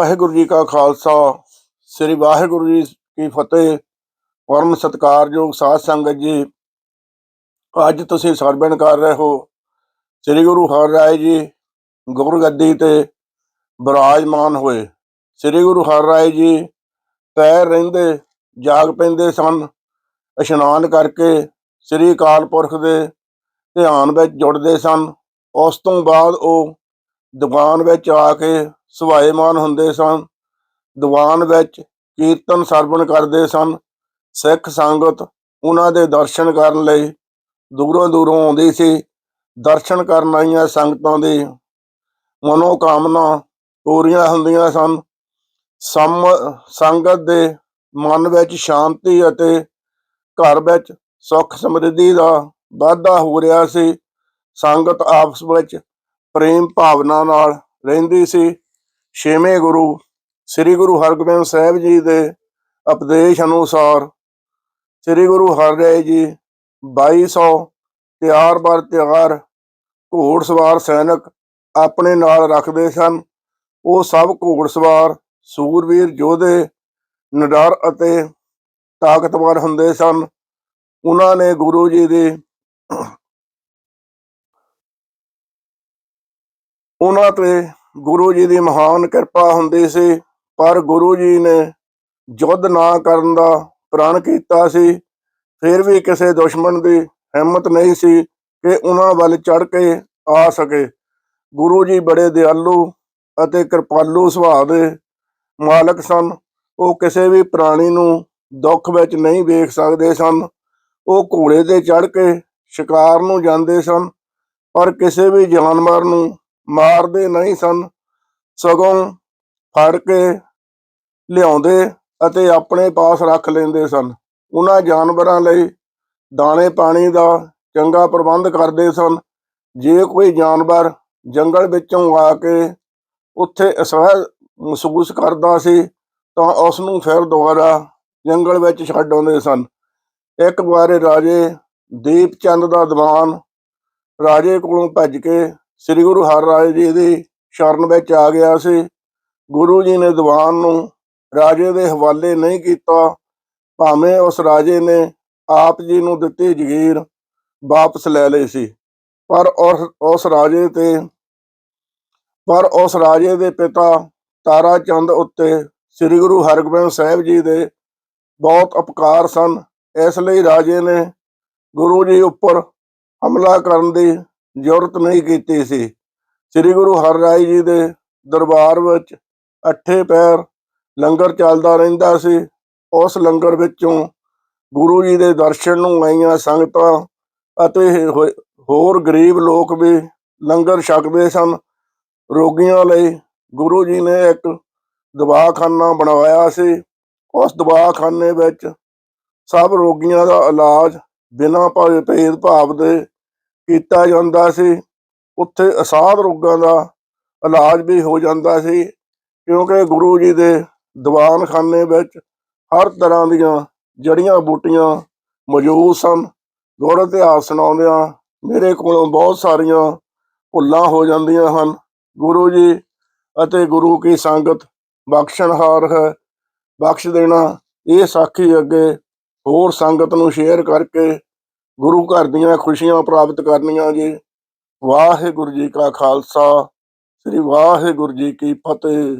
ਵਾਹਿਗੁਰੂ ਜੀ ਕਾ ਖਾਲਸਾ, ਸ੍ਰੀ ਵਾਹਿਗੁਰੂ ਜੀ ਕੀ ਫਤਿਹ, ਪਰਮ ਸਤਿਕਾਰਯੋਗ ਸਾਧ ਸੰਗਤ ਜੀ। ਅੱਜ ਤੁਸੀਂ ਸਰਵਣ ਕਰ ਰਹੇ ਹੋ ਸ੍ਰੀ ਗੁਰੂ ਹਰਿਰਾਏ ਜੀ ਗੁਰਗੱਦੀ ਤੇ ਬਿਰਾਜਮਾਨ ਹੋਏ। ਸ੍ਰੀ ਗੁਰੂ ਹਰਿਰਾਏ ਜੀ ਪੈਰ ਰਹਿੰਦੇ, ਜਾਗ ਪੈਂਦੇ ਸਨ। ਇਸ਼ਨਾਨ ਕਰਕੇ ਸ੍ਰੀ ਅਕਾਲ ਪੁਰਖ ਦੇ ਧਿਆਨ ਵਿੱਚ ਜੁੜਦੇ ਸਨ। ਉਸ ਤੋਂ ਬਾਅਦ ਉਹ ਦੀਵਾਨ ਵਿੱਚ ਆ ਕੇ ਸੁਭਾਏਮਾਨ ਹੁੰਦੇ ਸਨ। ਦੀਵਾਨ ਵਿੱਚ ਕੀਰਤਨ ਸਰਵਣ ਕਰਦੇ ਸਨ। ਸਿੱਖ ਸੰਗਤ ਉਹਨਾਂ ਦੇ ਦਰਸ਼ਨ ਕਰਨ ਲਈ ਦੂਰੋਂ ਦੂਰੋਂ ਆਉਂਦੀ ਸੀ। ਦਰਸ਼ਨ ਕਰਨ ਆਈਆਂ ਸੰਗਤਾਂ ਦੀ ਮਨੋਕਾਮਨਾ ਪੂਰੀਆਂ ਹੁੰਦੀਆਂ ਸਨ। ਸਮ, ਸੰਗਤ ਦੇ ਮਨ ਵਿੱਚ ਸ਼ਾਂਤੀ ਅਤੇ ਘਰ ਵਿੱਚ ਸੁੱਖ ਸਮਰਿੱਧੀ ਦਾ ਵਾਧਾ ਹੋ ਰਿਹਾ ਸੀ। ਸੰਗਤ ਆਪਸ ਵਿੱਚ ਪ੍ਰੇਮ ਭਾਵਨਾ ਨਾਲ ਰਹਿੰਦੀ ਸੀ। ਛੇਵੇਂ ਗੁਰੂ ਸ੍ਰੀ ਗੁਰੂ ਹਰਗੋਬਿੰਦ ਸਾਹਿਬ ਜੀ ਦੇ ਉਪਦੇਸ਼ ਅਨੁਸਾਰ ਸ੍ਰੀ ਗੁਰੂ ਹਰਿਰਾਏ ਜੀ 2200 ਤਿਆਰ ਬਰ ਤਿਆਰ ਘੋੜਸਵਾਰ ਸੈਨਿਕ ਆਪਣੇ ਨਾਲ ਰੱਖਦੇ ਸਨ। ਉਹ ਸਭ ਘੋੜਸਵਾਰ ਸੂਰਵੀਰ, ਯੋਧੇ, ਨਿਡਰ ਅਤੇ ਤਾਕਤਵਰ ਹੁੰਦੇ ਸਨ। ਉਹਨਾਂ ਨੇ ਗੁਰੂ ਜੀ ਦੀ ਉਹਨਾਂ ਤੇ ਗੁਰੂ ਜੀ ਦੀ ਮਹਾਨ ਕਿਰਪਾ ਹੁੰਦੀ ਸੀ, ਪਰ ਗੁਰੂ ਜੀ ਨੇ ਯੁੱਧ ਨਾ ਕਰਨ ਦਾ ਪ੍ਰਣ ਕੀਤਾ ਸੀ। ਫਿਰ ਵੀ ਕਿਸੇ ਦੁਸ਼ਮਣ ਦੀ ਹਿੰਮਤ ਨਹੀਂ ਸੀ ਕਿ ਉਹਨਾਂ ਵੱਲ ਚੜ ਕੇ ਆ ਸਕੇ। ਗੁਰੂ ਜੀ ਬੜੇ ਦਿਆਲੂ ਅਤੇ ਕਿਰਪਾਲੂ ਸੁਭਾਅ ਦੇ ਮਾਲਕ ਸਨ। ਉਹ ਕਿਸੇ ਵੀ ਪ੍ਰਾਣੀ ਨੂੰ ਦੁੱਖ ਵਿੱਚ ਨਹੀਂ ਵੇਖ ਸਕਦੇ ਸਨ। ਉਹ ਘੋੜੇ ਤੇ ਚੜ ਕੇ ਸ਼ਿਕਾਰ ਨੂੰ ਜਾਂਦੇ ਸਨ, ਪਰ ਕਿਸੇ ਵੀ ਜਾਨਵਰ ਨੂੰ ਮਾਰਦੇ ਨਹੀਂ ਸਨ। ਸਗੋਂ ਫੜ ਕੇ ਲਿਆਉਂਦੇ ਅਤੇ ਆਪਣੇ ਪਾਸ ਰੱਖ ਲੈਂਦੇ ਸਨ। ਉਹਨਾਂ ਜਾਨਵਰਾਂ ਲਈ ਦਾਣੇ ਪਾਣੀ ਦਾ ਚੰਗਾ ਪ੍ਰਬੰਧ ਕਰਦੇ ਸਨ। ਜੇ ਕੋਈ ਜਾਨਵਰ ਜੰਗਲ ਵਿੱਚੋਂ ਆ ਕੇ ਉੱਥੇ ਅਸਹਿ ਮਹਿਸੂਸ ਕਰਦਾ ਸੀ, ਤਾਂ ਉਸ ਨੂੰ ਫਿਰ ਦੁਬਾਰਾ ਜੰਗਲ ਵਿੱਚ ਛੱਡ ਆਉਂਦੇ ਸਨ। ਇੱਕ ਵਾਰੇ ਰਾਜੇ ਦੀਪ ਚੰਦ ਦਾ ਦੀਵਾਨ ਰਾਜੇ ਕੋਲੋਂ ਭੱਜ ਕੇ ਸ੍ਰੀ ਗੁਰੂ ਹਰਿਰਾਏ ਜੀ ਦੀ ਸ਼ਰਨ ਵਿੱਚ ਆ ਗਿਆ ਸੀ। ਗੁਰੂ ਜੀ ਨੇ ਦੀਵਾਨ ਨੂੰ ਰਾਜੇ ਦੇ ਹਵਾਲੇ ਨਹੀਂ ਕੀਤਾ। ਭਾਵੇਂ ਉਸ ਰਾਜੇ ਨੇ ਆਪ ਜੀ ਨੂੰ ਦਿੱਤੀ ਜਗੀਰ ਵਾਪਸ ਲੈ ਲਈ ਸੀ। ਪਰ ਉਸ ਉਸ ਰਾਜੇ ਤੇ, ਪਰ ਉਸ ਰਾਜੇ ਦੇ ਪਿਤਾ ਤਾਰਾ ਚੰਦ ਉੱਤੇ ਸ੍ਰੀ ਗੁਰੂ ਹਰਗੋਬਿੰਦ ਸਾਹਿਬ ਜੀ ਦੇ ਬਹੁਤ ਉਪਕਾਰ ਸਨ। ਇਸ ਲਈ ਰਾਜੇ ਨੇ ਗੁਰੂ ਜੀ ਉੱਪਰ ਹਮਲਾ ਕਰਨ ਦੀ ਜ਼ਰੂਰਤ ਨਹੀਂ ਕੀਤੀ ਸੀ। ਸ੍ਰੀ ਗੁਰੂ ਹਰਿਰਾਏ ਜੀ ਦੇ ਦਰਬਾਰ ਵਿੱਚ ਅੱਠੇ ਪੈਰ ਲੰਗਰ ਚੱਲਦਾ ਰਹਿੰਦਾ ਸੀ। ਉਸ ਲੰਗਰ ਵਿੱਚੋਂ ਗੁਰੂ ਜੀ ਦੇ ਦਰਸ਼ਨ ਨੂੰ ਆਈਆਂ ਸੰਗਤਾਂ ਅਤੇ ਹੋ- ਹੋਰ ਗਰੀਬ ਲੋਕ ਵੀ ਲੰਗਰ ਛਕਦੇ ਸਨ। ਰੋਗੀਆਂ ਲਈ ਗੁਰੂ ਜੀ ਨੇ ਇੱਕ ਦਵਾਖਾਨਾ ਬਣਵਾਇਆ ਸੀ। ਉਸ ਦਵਾਖਾਨੇ ਵਿੱਚ ਸਭ ਰੋਗੀਆਂ ਦਾ ਇਲਾਜ ਬਿਨਾਂ ਭੇ- ਭੇਦਭਾਵ ਦੇ ਕੀਤਾ ਜਾਂਦਾ ਸੀ। ਉੱਥੇ ਅਸਾਧ ਰੋਗਾਂ ਦਾ ਇਲਾਜ ਵੀ ਹੋ ਜਾਂਦਾ ਸੀ ਕਿਉਂਕਿ ਗੁਰੂ ਜੀ ਦੇ ਦੀਵਾਨਖਾਨੇ ਵਿੱਚ ਹਰ ਤਰ੍ਹਾਂ ਦੀਆਂ ਜੜੀਆਂ ਬੂਟੀਆਂ ਮੌਜੂਦ ਸਨ। ਗੁਰ ਇਤਿਹਾਸ ਸੁਣਾਉਂਦਿਆਂ ਮੇਰੇ ਕੋਲੋਂ ਬਹੁਤ ਸਾਰੀਆਂ ਭੁੱਲਾਂ ਹੋ ਜਾਂਦੀਆਂ ਹਨ। ਗੁਰੂ ਜੀ ਅਤੇ ਗੁਰੂ ਕੀ ਸੰਗਤ ਬਖਸ਼ਣਹਾਰ ਹੈ। ਬਖਸ਼ ਦੇਣਾ ਇਹ ਸਾਖੀ ਅੱਗੇ ਹੋਰ ਸੰਗਤ ਨੂੰ ਸ਼ੇਅਰ ਕਰਕੇ ਗੁਰੂ ਘਰ ਦੀਆਂ ਖੁਸ਼ੀਆਂ ਪ੍ਰਾਪਤ ਕਰਨੀਆਂ ਜੀ। ਵਾਹਿਗੁਰੂ ਜੀ ਕਾ ਖਾਲਸਾ, ਸ੍ਰੀ ਵਾਹਿਗੁਰੂ ਜੀ ਕੀ ਫਤਿਹ।